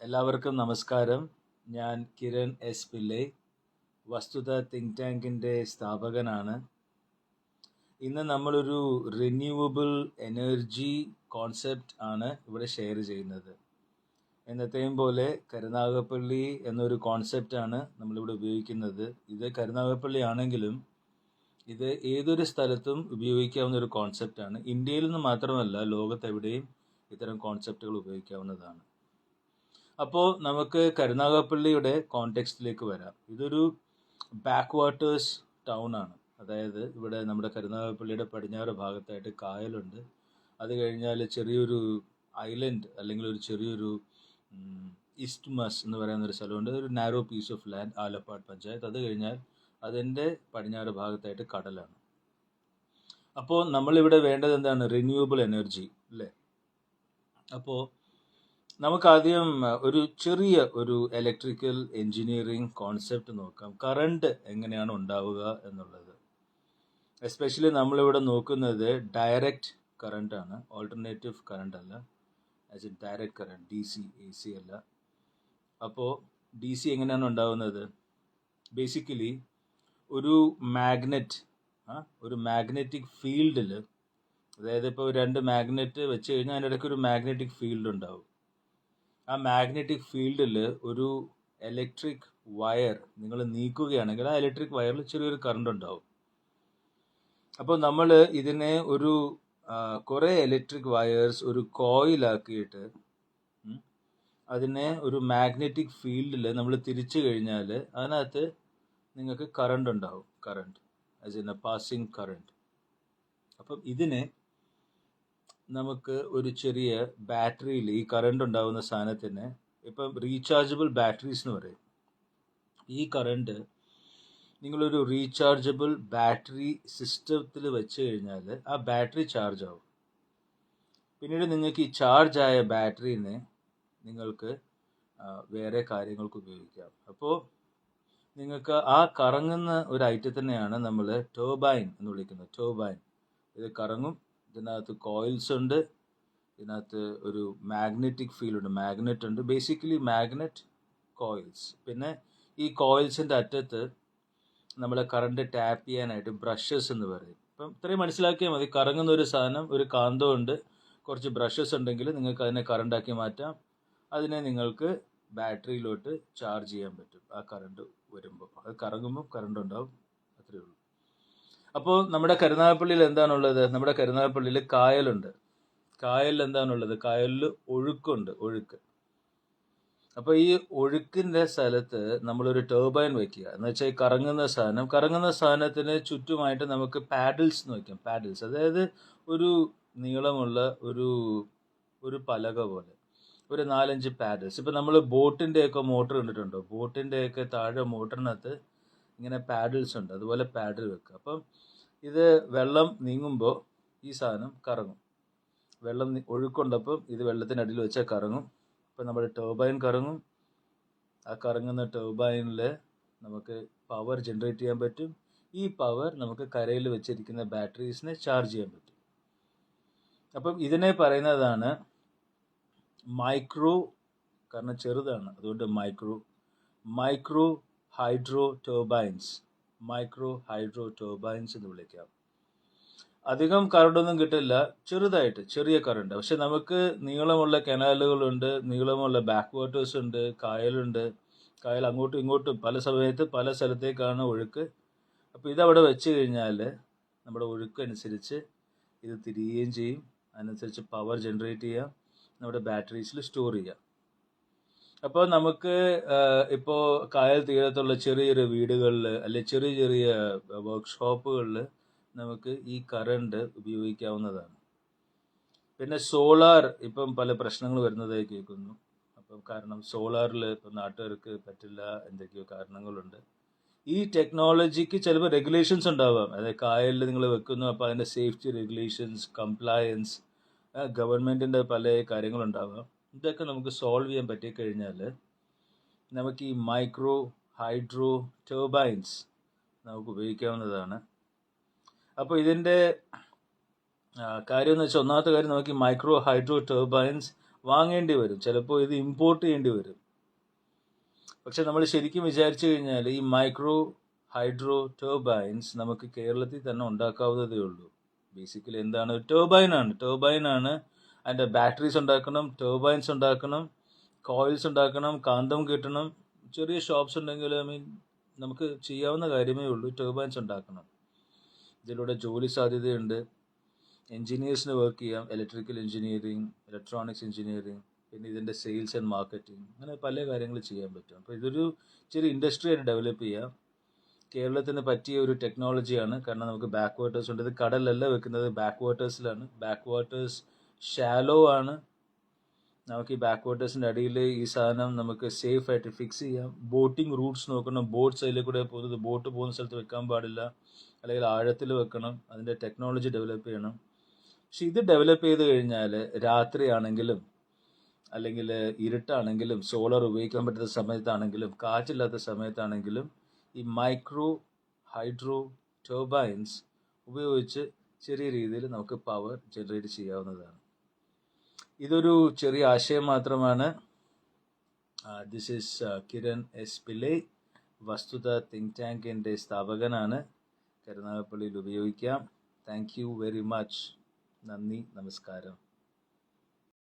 എല്ലാവർക്കും നമസ്കാരം. ഞാൻ കിരൺ എസ് പിള്ളൈ വസ്തുത തിങ്ക് ടാങ്കിന്റെ സ്ഥാപകനാണ്. ഇന്ന് നമ്മളൊരു റിന്യൂവബിൾ എനർജി കോൺസെപ്റ്റ് ആണ് ഇവിടെ ഷെയർ ചെയ്യുന്നത്. എന്നത്തെയും പോലെ കരുനാഗപ്പള്ളി എന്നൊരു കോൺസെപ്റ്റാണ് നമ്മളിവിടെ ഉപയോഗിക്കുന്നത്. ഇത് കരുനാഗപ്പള്ളി ആണെങ്കിലും ഇത് ഏതൊരു സ്ഥലത്തും ഉപയോഗിക്കാവുന്ന ഒരു കോൺസെപ്റ്റാണ് ഇന്ത്യയിൽ നിന്ന് മാത്രമല്ല ലോകത്തെവിടെയും ഇത്തരം കോൺസെപ്റ്റുകൾ ഉപയോഗിക്കാവുന്നതാണ്. അപ്പോൾ നമുക്ക് കരുനാഗപ്പള്ളിയുടെ കോണ്ടെക്സ്റ്റിലേക്ക് വരാം. ഇതൊരു ബാക്ക് വാട്ടേഴ്സ് ടൗൺ ആണ്. അതായത് ഇവിടെ നമ്മുടെ കരുനാഗപ്പള്ളിയുടെ പടിഞ്ഞാറ് ഭാഗത്തായിട്ട് കായലുണ്ട്. അത് കഴിഞ്ഞാൽ ചെറിയൊരു ഐലൻഡ് അല്ലെങ്കിൽ ഒരു ചെറിയൊരു ഇസ്റ്റ്മസ് എന്ന് പറയുന്ന ഒരു സ്ഥലമുണ്ട്. ഒരു narrow piece of land Alappad panchayat. അത് കഴിഞ്ഞാൽ അതിന്റെ പടിഞ്ഞാറ് ഭാഗത്തായിട്ട് കടലാണ്. അപ്പോൾ നമ്മളിവിടെ വേണ്ടത് എന്താണ്? റിന്യൂവബിൾ എനർജി അല്ലേ അപ്പോൾ നമുക്കാദ്യം ഒരു ചെറിയ ഒരു ഇലക്ട്രിക്കൽ എഞ്ചിനീയറിംഗ് കോൺസെപ്റ്റ് നോക്കാം. കറണ്ട് എങ്ങനെയാണ് ഉണ്ടാവുക എന്നുള്ളത്. എസ്പെഷ്യലി നമ്മളിവിടെ നോക്കുന്നത് ഡയറക്റ്റ് കറണ്ട് ആണ്. ഓൾട്ടർനേറ്റീവ് കറണ്ട് അല്ല. As a direct current D C A C അല്ല. അപ്പോൾ ഡി സി എങ്ങനെയാണ് ഉണ്ടാവുന്നത്? ബേസിക്കലി ഒരു മാഗ്നറ്റ് ഒരു മാഗ്നറ്റിക് ഫീൽഡിൽ അതായത് ഇപ്പോൾ രണ്ട് മാഗ്നറ്റ് വെച്ച് കഴിഞ്ഞാൽ അതിന്റെ ഇടയ്ക്ക് ഒരു മാഗ്നറ്റിക് ഫീൽഡ് ഉണ്ടാവും. ആ മാഗ്നറ്റിക് ഫീൽഡിൽ ഒരു ഇലക്ട്രിക് വയർ നിങ്ങൾ നീക്കുകയാണെങ്കിൽ ആ ഇലക്ട്രിക് വയറിൽ ചെറിയൊരു കറണ്ട് ഉണ്ടാവും. അപ്പോൾ നമ്മൾ ഇതിനെ ഒരു കുറേ ഇലക്ട്രിക് വയേഴ്സ് ഒരു കോയിലാക്കിയിട്ട് അതിനെ ഒരു മാഗ്നറ്റിക് ഫീൽഡിൽ നമ്മൾ തിരിച്ചു കഴിഞ്ഞാൽ അതിനകത്ത് നിങ്ങൾക്ക് കറണ്ട് ഉണ്ടാവും. Current as in a passing current അപ്പം ഇതിനെ നമുക്ക് ഒരു ചെറിയ ബാറ്ററിയിൽ ഈ കറണ്ട് ഉണ്ടാകുന്ന സാധനത്തിന് ഇപ്പം റീചാർജബിൾ ബാറ്ററീസ് എന്ന് പറയും. ഈ കറണ്ട് നിങ്ങളൊരു റീചാർജബിൾ ബാറ്ററി സിസ്റ്റത്തിൽ വെച്ച് കഴിഞ്ഞാൽ ആ ബാറ്ററി ചാർജ് ആവും. പിന്നീട് നിങ്ങൾക്ക് ഈ ചാർജ് ആയ ബാറ്ററീനെ നിങ്ങൾക്ക് വേറെ കാര്യങ്ങൾക്ക് ഉപയോഗിക്കാം. അപ്പോൾ നിങ്ങൾക്ക് ആ കറങ്ങുന്ന ഒരു ഐറ്റത്തിനെയാണ് നമ്മൾ ടോബൈൻ എന്ന് വിളിക്കുന്നത്. ടോബൈൻ ഇത് കറങ്ങും ഇതിനകത്ത് കോയിൽസ് ഉണ്ട്. ഇതിനകത്ത് ഒരു മാഗ്നറ്റിക് ഫീൽഡ് ഉണ്ട്. മാഗ്നറ്റ് ഉണ്ട്. ബേസിക്കലി മാഗ്നറ്റ് കോയിൽസ് പിന്നെ ഈ കോയിൽസിന്റെ അറ്റത്ത് നമ്മളെ കറണ്ട് ടാപ്പ് ചെയ്യാനായിട്ട് ബ്രഷസ് എന്ന് പറയും. അപ്പം ഇത്രയും മനസ്സിലാക്കിയാൽ മതി. കറങ്ങുന്ന ഒരു സാധനം ഒരു കാന്തമുണ്ട് കുറച്ച് ബ്രഷസ് ഉണ്ടെങ്കിൽ നിങ്ങൾക്ക് അതിനെ കറണ്ടാക്കി മാറ്റാം. അതിനെ നിങ്ങൾക്ക് ബാറ്ററിയിലോട്ട് ചാർജ് ചെയ്യാൻ പറ്റും. ആ കറണ്ട് വരുമ്പോൾ അത് കറങ്ങുമ്പോൾ കറണ്ട് ഉണ്ടാവും. അത്രയേ ഉള്ളൂ. അപ്പോൾ നമ്മുടെ കരുനാഗപ്പള്ളിയിൽ എന്താണുള്ളത്? നമ്മുടെ കരുനാഗപ്പള്ളിയിൽ കായലുണ്ട്. കായലിൽ എന്താണുള്ളത്? കായലിൽ ഒഴുക്കുണ്ട് ഒഴുക്ക്. അപ്പോൾ ഈ ഒഴുക്കിന്റെ സ്ഥലത്ത് നമ്മളൊരു ടേർബൈൻ വയ്ക്കുക. എന്ന് വെച്ചാൽ ഈ കറങ്ങുന്ന സാധനം കറങ്ങുന്ന സാധനത്തിന് ചുറ്റുമായിട്ട് നമുക്ക് പാഡിൽസ് എന്ന് വയ്ക്കാം. പാഡിൽസ്. അതായത് ഒരു നീളമുള്ള ഒരു ഒരു പലക പോലെ. ഒരു നാലഞ്ച് പാഡിൽസ്. ഇപ്പം നമ്മൾ ബോട്ടിന്റെയൊക്കെ മോട്ടർ കണ്ടിട്ടുണ്ടോ? ബോട്ടിന്റെയൊക്കെ താഴെ മോട്ടറിനകത്ത് ഇങ്ങനെ പാഡിൽസ് ഉണ്ട്. അതുപോലെ പാഡിൽ വെക്കുക. അപ്പം ഇത് വെള്ളം നീങ്ങുമ്പോൾ ഈ സാധനം കറങ്ങും. വെള്ളം ഒഴുക്കുണ്ടപ്പം ഇത് വെള്ളത്തിനടിയിൽ വെച്ചാൽ കറങ്ങും. അപ്പം നമ്മുടെ ടർബൈൻ കറങ്ങും. ആ കറങ്ങുന്ന ടർബൈനിൽ നമുക്ക് പവർ ജനറേറ്റ് ചെയ്യാൻ പറ്റും. ഈ പവർ നമുക്ക് കരയിൽ വെച്ചിരിക്കുന്ന ബാറ്ററീസിനെ ചാർജ് ചെയ്യാൻ പറ്റും. അപ്പം ഇതിനെ പറയുന്നതാണ് മൈക്രോ കാരണം ചെറുതാണ് അതുകൊണ്ട് micro micro hydro turbines. Micro hydro turbines എന്ന് വിളിക്കാം. അധികം കറണ്ടൊന്നും കിട്ടില്ല. ചെറുതായിട്ട് ചെറിയ കറണ്ട്. പക്ഷെ നമുക്ക് നീളമുള്ള കനാലുകളുണ്ട് നീളമുള്ള ബാക്ക് വാട്ടേഴ്സ് ഉണ്ട് കായലുണ്ട്. കായൽ അങ്ങോട്ടും ഇങ്ങോട്ടും പല സമയത്ത് പല സ്ഥലത്തേക്കാണ് ഒഴുക്ക്. അപ്പോൾ ഇതവിടെ വെച്ച് കഴിഞ്ഞാൽ നമ്മുടെ ഒഴുക്ക് അനുസരിച്ച് ഇത് തിരിയുകയും ചെയ്യും. അതിനനുസരിച്ച് പവർ ജനറേറ്റ് ചെയ്യാം. നമ്മുടെ ബാറ്ററീസിൽ സ്റ്റോർ ചെയ്യാം. അപ്പോൾ നമുക്ക് ഇപ്പോൾ കായൽ തീരത്തുള്ള ചെറിയ ചെറിയ വീടുകളിൽ അല്ലെ ചെറിയ ചെറിയ വർക്ക്ഷോപ്പുകളിൽ നമുക്ക് ഈ കറണ്ട് ഉപയോഗിക്കാവുന്നതാണ്. പിന്നെ സോളാർ ഇപ്പം പല പ്രശ്നങ്ങൾ വരുന്നതായി കേൾക്കുന്നു. അപ്പം കാരണം സോളാറിൽ ഇപ്പം നാട്ടുകാർക്ക് പറ്റില്ല എന്തൊക്കെയോ കാരണങ്ങളുണ്ട്. ഈ ടെക്നോളജിക്ക് ചിലപ്പോൾ റെഗുലേഷൻസ് ഉണ്ടാവാം. അതായത് കായലിൽ നിങ്ങൾ വെക്കുന്നു അപ്പോൾ അതിന്റെ സേഫ്റ്റി റെഗുലേഷൻസ് കംപ്ലയൻസ് ഗവൺമെന്റിന്റെ പല കാര്യങ്ങളുണ്ടാവാം. ഇതൊക്കെ നമുക്ക് സോൾവ് ചെയ്യാൻ പറ്റിക്കഴിഞ്ഞാൽ നമുക്ക് ഈ മൈക്രോ ഹൈഡ്രോ ടർബൈൻസ് നമുക്ക് ഉപയോഗിക്കാവുന്നതാണ്. അപ്പോൾ ഇതിന്റെ കാര്യം എന്ന് വെച്ചാൽ ഒന്നാമത്തെ കാര്യം നമുക്ക് ഈ മൈക്രോ ഹൈഡ്രോ ടർബൈൻസ് വാങ്ങേണ്ടി വരും. ചിലപ്പോൾ ഇത് ഇമ്പോർട്ട് ചെയ്യേണ്ടി വരും. പക്ഷെ നമ്മൾ ശരിക്കും വിചാരിച്ചു കഴിഞ്ഞാൽ ഈ മൈക്രോ ഹൈഡ്രോ ടർബൈൻസ് നമുക്ക് കേരളത്തിൽ തന്നെ ഉണ്ടാക്കാവുന്നതേ ഉള്ളൂ. ബേസിക്കലി എന്താണ്? ടർബൈൻ ആണ് അതിന്റെ ബാറ്ററീസ് ഉണ്ടാക്കണം ടർബൈൻസ് ഉണ്ടാക്കണം കോയിൽസ് ഉണ്ടാക്കണം കാന്തം കിട്ടണം. ചെറിയ ഷോപ്സ് ഉണ്ടെങ്കിൽ ഐ മീൻ നമുക്ക് ചെയ്യാവുന്ന കാര്യമേ ഉള്ളൂ ടർബൈൻസ് ഉണ്ടാക്കണം. ഇതിലൂടെ ജോലി സാധ്യതയുണ്ട്. എൻജിനീയേഴ്സിന് വർക്ക് ചെയ്യാം ഇലക്ട്രിക്കൽ എഞ്ചിനീയറിംഗ് ഇലക്ട്രോണിക്സ് എഞ്ചിനീയറിംഗ് പിന്നെ ഇതിന്റെ സെയിൽസ് ആൻഡ് മാർക്കറ്റിംഗ് അങ്ങനെ പല കാര്യങ്ങൾ ചെയ്യാൻ പറ്റും. അപ്പോൾ ഇതൊരു ചെറിയ ഇൻഡസ്ട്രി ആയിട്ട് ഡെവലപ്പ് ചെയ്യാം. കേരളത്തിന് പറ്റിയ ഒരു ടെക്നോളജിയാണ് കാരണം നമുക്ക് ബാക്ക് വാട്ടേഴ്സ് ഉണ്ട്. ഇത് കടലല്ല വെക്കുന്നത് ബാക്ക് വാട്ടേഴ്സിലാണ് ബാക്ക് വാട്ടേഴ്സ് ഷാലോ ആണ്. നമുക്ക് ഈ ബാക്ക് വാട്ടേഴ്സിന്റെ അടിയിൽ ഈ സാധനം നമുക്ക് സേഫ് ആയിട്ട് ഫിക്സ് ചെയ്യാം. ബോട്ടിംഗ് റൂട്ട്സ് നോക്കണം. ബോട്ട്സ് അതിൽ കൂടെ പോകുന്നത് ബോട്ട് പോകുന്ന സ്ഥലത്ത് വെക്കാൻ പാടില്ല. അല്ലെങ്കിൽ ആഴത്തിൽ വെക്കണം. അതിന്റെ ടെക്നോളജി ഡെവലപ്പ് ചെയ്യണം. പക്ഷെ ഇത് ഡെവലപ്പ് ചെയ്ത് കഴിഞ്ഞാൽ രാത്രിയാണെങ്കിലും അല്ലെങ്കിൽ ഇരുട്ടാണെങ്കിലും സോളർ ഉപയോഗിക്കാൻ പറ്റുന്ന സമയത്താണെങ്കിലും കാറ്റില്ലാത്ത സമയത്താണെങ്കിലും ഈ മൈക്രോ ഹൈഡ്രോ ടർബൈൻസ് ഉപയോഗിച്ച് ചെറിയ രീതിയിൽ നമുക്ക് പവർ ജനറേറ്റ് ചെയ്യാവുന്നതാണ്. ഇതൊരു ചെറിയ ആശയം മാത്രമാണ്. This is Kiran S Pillai വസ്തുത തിങ്ക് ടാങ്കിന്റെ സ്ഥാപകനാണ്. കരുനാഗപ്പള്ളിയിൽ ഉപയോഗിക്കാം. താങ്ക് യു വെരി മച്ച് നന്ദി നമസ്കാരം.